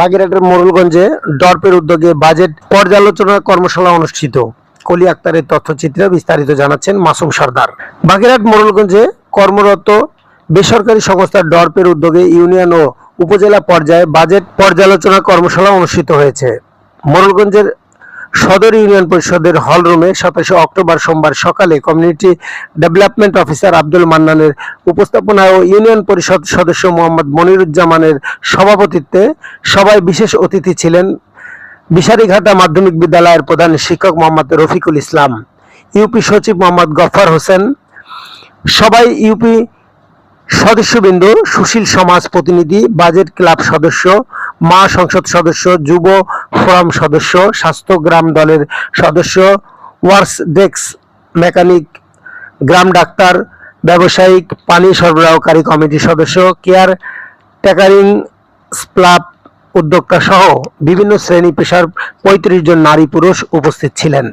বাগেরহাটের মোরলগঞ্জে ডরপের উদ্যোগে বাজেট পর্যালোচনা কর্মশালা অনুষ্ঠিত। কলি আক্তারের তথ্যচিত্রে বিস্তারিত জানাচ্ছেন মাসুম সর্দার। বাগেরহাট মোরলগঞ্জে কর্মরত বেসরকারি সংস্থা ডরপের উদ্যোগে ইউনিয়ন ও উপজেলা পর্যায়ে বাজেট পর্যালোচনা কর্মশালা অনুষ্ঠিত হয়েছে। মোড়লগঞ্জের সদর ইউনিয়ন পরিষদের হল রুমে সাতাশে অক্টোবর সোমবার সকালে কমিউনিটি ডেভেলপমেন্ট অফিসার আব্দুল মান্নানের উপস্থাপনায় ও ইউনিয়ন পরিষদ সদস্য মোহাম্মদ মনিরুজ্জামানের সভাপতিত্বে সবাই বিশেষ অতিথি ছিলেন বিশারিঘাটা মাধ্যমিক বিদ্যালয়ের প্রধান শিক্ষক মোহাম্মদ রফিকুল ইসলাম, ইউপি সচিব মোহাম্মদ গফর হোসেন সবাই ইউপি সদস্যবৃন্দ সুশীল সমাজ প্রতিনিধি, বাজেট ক্লাব সদস্য মা সংসদ সদস্য, যুব ফোরাম সদস্য, স্বাস্থ্য গ্রাম দলের সদস্য, ওয়ার্স ডেক্স মেকানিক, গ্রাম ডাক্তার, ব্যবসায়িক, পানি সরবরাহকারী কমিটির সদস্য, কেয়ার টেকারিং ক্লাব উদ্যোক্তা সহ বিভিন্ন শ্রেণি পেশার পঁয়ত্রিশ জন নারী পুরুষ উপস্থিত ছিলেন।